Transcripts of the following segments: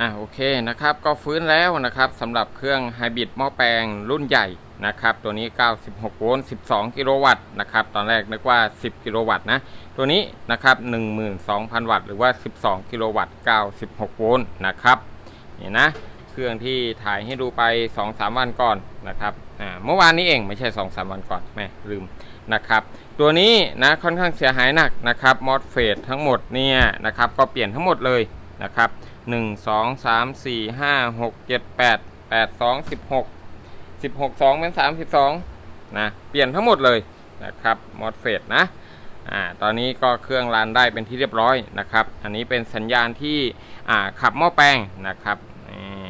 อะโอเคนะครับก็ฟื้นแล้วนะครับสำหรับเครื่องไฮบริดหม้อแปลงรุ่นใหญ่นะครับตัวนี้ 96 โวลต์ 12 กิโลวัตต์นะครับตอนแรกนึกว่า 10 กิโลวัตต์นะตัวนี้นะครับ12,000 วัตต์หรือว่า 12 กิโลวัตต์ 96 โวลต์นะครับนี่นะเครื่องที่ถ่ายให้ดูไป 2-3 วันก่อนนะครับอ่าเมื่อวานนี้เองไม่ใช่ 2-3 วันก่อนแม่ลืมนะครับตัวนี้นะค่อนข้างเสียหายหนักนะครับมอสเฟตทั้งหมดเนี่ยนะครับก็เปลี่ยนทั้งหมดเลยนะครับ หนึ่งสองสามสี่ห้าหกเจ็ดแปดแปดสองสิบหกสิบหกสองเป็นสามสิบสองนะเปลี่ยนทั้งหมดเลยนะครับมอสเฟตนะอ่าตอนนี้ก็เครื่องรันได้เป็นที่เรียบร้อยนะครับ อันนี้เป็นสัญญาณที่อ่าขับหม้อแปลงนะครับนี่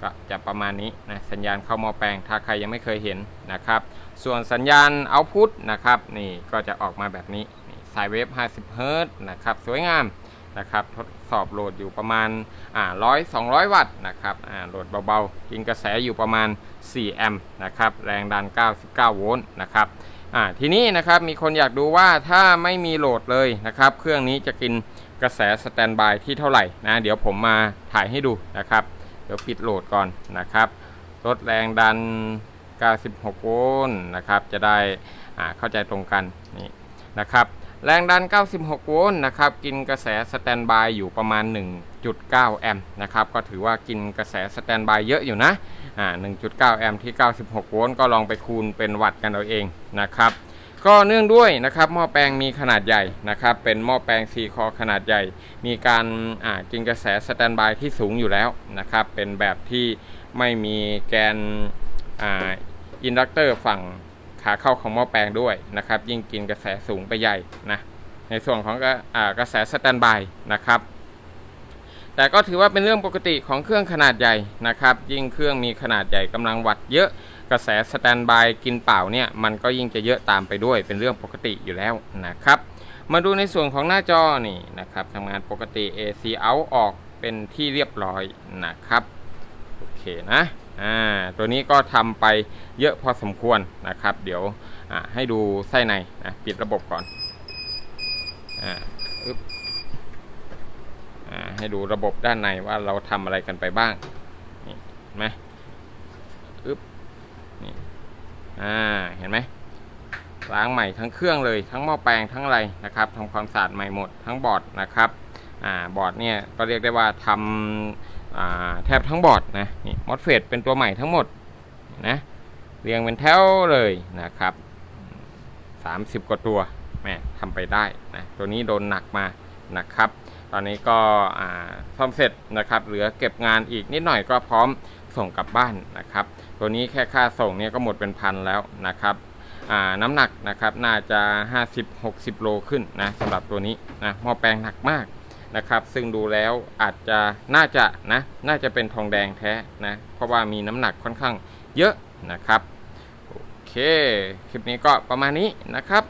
ก็จะประมาณนี้นะสัญญาณเข้าหม้อแปลงถ้าใครยังไม่เคยเห็นนะครับ ส่วนสัญญาณเอาพุตนะครับนี่ก็จะออกมาแบบนี้สายเวฟ50 เฮิร์ตนะครับ สวยงาม นะครับทดสอบโหลดอยู่ประมาณอ่าร้อยสองวัตต์นะครับอ่าโหลดเบาๆ กินกระแสอยู่ประมาณ 4 แอมป์นะครับแรงดัน 99 โวลต์นะครับอ่าทีนี้นะครับมีคนอยากดูว่าถ้าไม่มีโหลดเลยนะครับเครื่องนี้จะกินกระแสสแตนบายที่เท่าไหร่นะเดี๋ยวผมมาถ่ายให้ดูนะครับเดี๋ยวปิดโหลดก่อนนะครับลดแรงดัน 96 โวลต์นะครับจะได้อ่าเข้าใจตรงกันนี่นะครับ แรงดัน 96 โวลต์นะครับ กินกระแสสแตนบายอยู่ประมาณ 1.9 แอมป์นะครับ ก็ถือว่ากินกระแสสแตนบายเยอะอยู่นะ อ่า 1.9 แอมป์ที่ 96 โวลต์ก็ลองไปคูณเป็นวัตต์กันเอาเองนะครับ ก็เนื่องด้วยนะครับหม้อแปลงมีขนาดใหญ่นะครับ เป็นหม้อแปลง4คอขนาดใหญ่ มีการอ่ากินกระแสสแตนบายที่สูงอยู่แล้วนะครับ เป็นแบบที่ไม่มีแกนอ่าอินดักเตอร์ฝั่ง ขาเข้าของหม้อแปลงด้วยนะครับ ยิ่งกินกระแสสูงไปใหญ่นะในส่วนของกระกระแสสแตนบายนะครับ แต่ก็ถือว่าเป็นเรื่องปกติของเครื่องขนาดใหญ่นะครับ ยิ่งเครื่องมีขนาดใหญ่กำลังวัดเยอะกระแสสแตนบายกินเปล่าเนี่ยมันก็ยิ่งจะเยอะตามไปด้วยเป็นเรื่องปกติอยู่แล้วนะครับ มาดูในส่วนของหน้าจอนี่นะครับทำงานปกติ AC out ออกเป็นที่เรียบร้อยนะครับ โอเคนะ อ่าตัวนี้ก็ทำไปเยอะพอสมควรนะครับ เดี๋ยวให้ดูไส้ในนะปิดระบบก่อนอ่าอึ๊บอ่าให้ดูระบบด้านในว่าเราทำอะไรกันไปบ้างนี่เห็นไหมอึ๊บนี่อ่าเห็นไหมล้างใหม่ทั้งเครื่องเลยทั้งหม้อแปลงทั้งอะไรนะครับทำความสะอาดใหม่หมดทั้งบอร์ดนะครับอ่าบอร์ดเนี่ยก็เรียกได้ว่าทำอ่า แทบทั้งบอร์ดนะนี่มอสเฟตเป็นตัวใหม่ทั้งหมดนะเรียงเป็นแถวเลยนะครับ 30 กว่าตัวแม่ทำไปได้นะตัวนี้โดนหนักมานะครับ ตอนนี้ก็ซ่อมเสร็จนะครับเหลือเก็บงานอีกนิดหน่อยก็พร้อมส่งกลับบ้านนะครับ ตัวนี้แค่ค่าส่งเนี่ยก็หมดเป็นพันแล้วนะครับน้ำหนักนะครับน่าจะ 50-60 โลขึ้นนะสำหรับตัวนี้นะหม้อแปลงหนักมาก นะครับ ซึ่งดูแล้วอาจจะน่าจะนะน่าจะเป็นทองแดงแท้นะเพราะว่ามีน้ำหนักค่อนข้างเยอะนะครับโอเคคลิปนี้ก็ประมาณนี้นะครับ